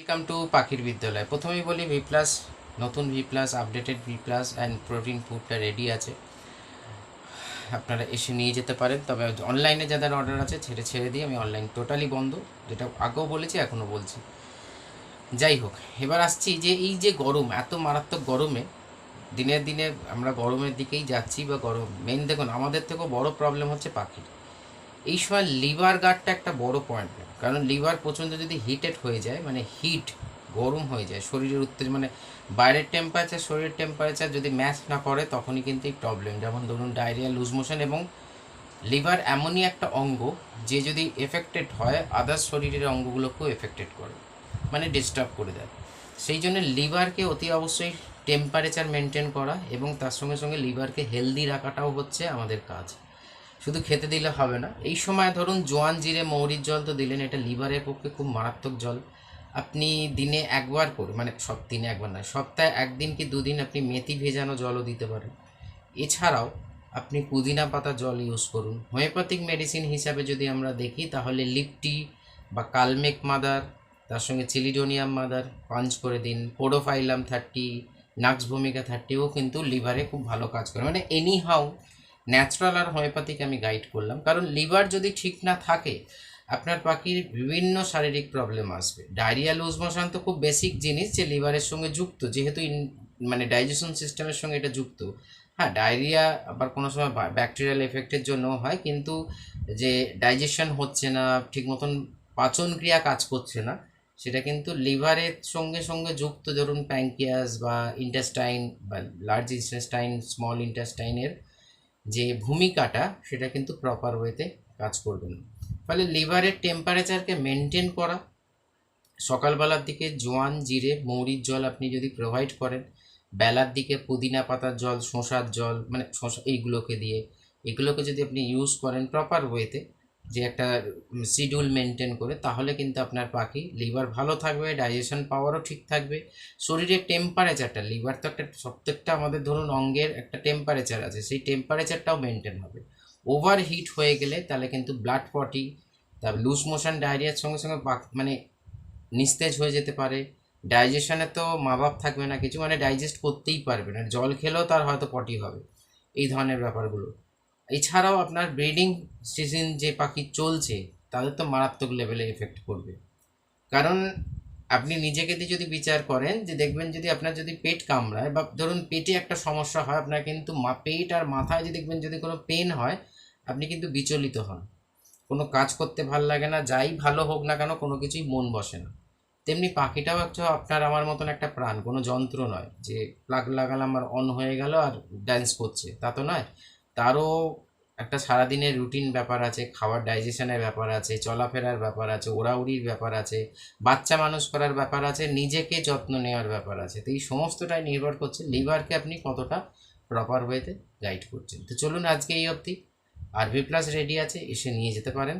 Welcome to পাখির বিদ্যালয় প্রথমেই বলি ভি প্লাস নতুন V plus updated V plus and protein ফুডটা ready আছে। আপনারা এসে নিয়ে যেতে পারেন। তবে অনলাইনে যাদের অর্ডার আছে, ছেড়ে ছেড়ে দিয়ে আমি অনলাইন টোটালি বন্ধ, যেটা আগেও বলেছি, এখনও বলছি। যাই হোক, এবার আসছি যে এই যে গরম, এত মারাত্মক গরমে, দিনের দিনে আমরা গরমের দিকেই যাচ্ছি বা গরম মেন দেখুন, আমাদের থেকেও বড় প্রবলেম হচ্ছে পাখির। এই সময় লিভার গার্ডটা একটা বড় পয়েন্ট কারণ লিভার প্রচণ্ড যদি হিটেড হয়ে যায় মানে হিট গরম হয়ে যায়, শরীরের উত্তেজ মানে বাইরের টেম্পারেচার শরীরের টেম্পারেচার যদি ম্যাচ না করে, তখনই কিন্তু এই প্রবলেম যেমন ধরুন ডায়রিয়া লুজ মোশন এবং লিভার এমনই একটা অঙ্গ যে যদি এফেক্টেড হয় আদার্স শরীরের অঙ্গগুলোকেও এফেক্টেড করে মানে ডিস্টার্ব করে দেয়। সেই জন্য লিভারকে অতি অবশ্যই টেম্পারেচার মেনটেন করা এবং তার সঙ্গে সঙ্গে লিভারকে হেলদি রাখাটাও হচ্ছে আমাদের কাজ। শুধু খেতে দিলে হবে না। এই সময় ধরুন জোয়ান জিরে মৌরির জল তো দিলেন, এটা লিভারের পক্ষে খুব মারাত্মক জল। আপনি দিনে একবার করে মানে সব দিনে একবার না সপ্তাহে একদিন কি দুদিন আপনি মেথি ভেজানো জলও দিতে পারেন। এছাড়াও আপনি পুদিনা পাতা জল ইউজ করুন। হোমিওপ্যাথিক মেডিসিন হিসাবে যদি আমরা দেখি, তাহলে লিপটি বা কালমেক মাদার, তার সঙ্গে চিলিডোনিয়াম মাদার পাঞ্চ করে দিন। পোডোফাইলাম থার্টি নাক্স ভূমিকা থার্টিও কিন্তু লিভারে খুব ভালো কাজ করে। মানে এনি হাউ ন্যাচারাল আর হোমিওপ্যাথিক আমি গাইড করলাম। কারণ লিভার যদি ঠিক না থাকে, আপনার পাখির বিভিন্ন শারীরিক প্রবলেম আসবে। ডায়রিয়া লুজ মোশন তো খুব বেসিক জিনিস যে লিভারের সঙ্গে যুক্ত, যেহেতু মানে ডাইজেশন সিস্টেমের সঙ্গে এটা যুক্ত। হ্যাঁ ডায়রিয়া আবার কোনো সময় ব্যাকটেরিয়াল এফেক্টের জন্য হয়, কিন্তু যে ডাইজেশন হচ্ছে না, ঠিক মতন পাচন ক্রিয়া কাজ করছে না, সেটা কিন্তু লিভারের সঙ্গে সঙ্গে যুক্ত। ধরুন প্যাঙ্কিয়াস বা ইন্টেস্টাইন বা লার্জ ইন্টেস্টাইন স্মল ইন্টেস্টাইনের যে ভূমিকাটা সেটা কিন্তু প্রপার ওয়েতে কাজ করবে না। ফলে লিভারের টেম্পারেচারকে মেনটেন করা, সকালবেলার দিকে জোয়ান, জিরে, মৌরির জল আপনি যদি প্রোভাইড করেন, বেলার দিকে পুদিনা পাতার জল, শসার জল মানে শসা এইগুলোকে দিয়ে, এগুলোকে যদি আপনি ইউজ করেন প্রপার ওয়েতে যে একটা শিডিউল মেনটেন করে, তাহলে কিন্তু আপনার পাখি লিভার ভালো থাকবে ডাইজেশন পাওয়ারও ঠিক থাকবে। শরীরের টেম্পারেচারটা লিভার তো একটা প্রত্যেকটা আমাদের ধরুন অঙ্গের একটা টেম্পারেচার আছে, সেই টেম্পারেচারটাও মেনটেন হবে। ওভার হিট হয়ে গেলে তাহলে কিন্তু ব্লাড পটি তারপর লুজ মোশন ডায়রিয়ার সঙ্গে সঙ্গে মানে নিস্তেজ হয়ে যেতে পারে। ডাইজেশনে তো মা বাপ থাকবে না, কিছু মানে ডাইজেস্ট করতেই পারবে না, জল খেলেও তার হয়তো পটি হবে। এই ধরনের ব্যাপারগুলো। এছাড়াও আপনার ব্রিডিং সিজন যে পাখি চলছে, তাদের তো মারাত্মক লেভেলে এফেক্ট করবে। কারণ আপনি নিজেকে দিয়ে যদি বিচার করেন, যে দেখবেন যদি আপনার যদি পেট কামড়ায় বা ধরুন পেটে একটা সমস্যা হয়, আপনার কিন্তু মা, পেট আর মাথায় যদি দেখবেন যদি কোনো পেন হয়, আপনি কিন্তু বিচলিত হন। কোনো কাজ করতে ভালো লাগে না, যাই ভালো হোক না কেন, কোনো কিছুই মন বসে না। তেমনি পাখিটাও একটা আপনার আমার মতন একটা প্রাণ, কোনো যন্ত্র নয় যে, প্লাগ লাগালাম আর অন হয়ে গেল আর ড্যান্স করছে। তা তো নয়। তারও একটা সারাদিনের রুটিন ব্যাপার আছে, খাওয়ার ডাইজেশনের ব্যাপার আছে, চলাফেরার ব্যাপার আছে, ওড়াউড়ির ব্যাপার আছে, বাচ্চা মানুষ করার ব্যাপার আছে, নিজেকে যত্ন নেওয়ার ব্যাপার আছে। তো এই সমস্তটাই নির্ভর করছে লিভারকে আপনি কতটা প্রপার ওয়েতে গাইড করছেন। তো চলুন আজকে এই অবধি। আর ভি প্লাস রেডি আছে, এসে নিয়ে যেতে পারেন।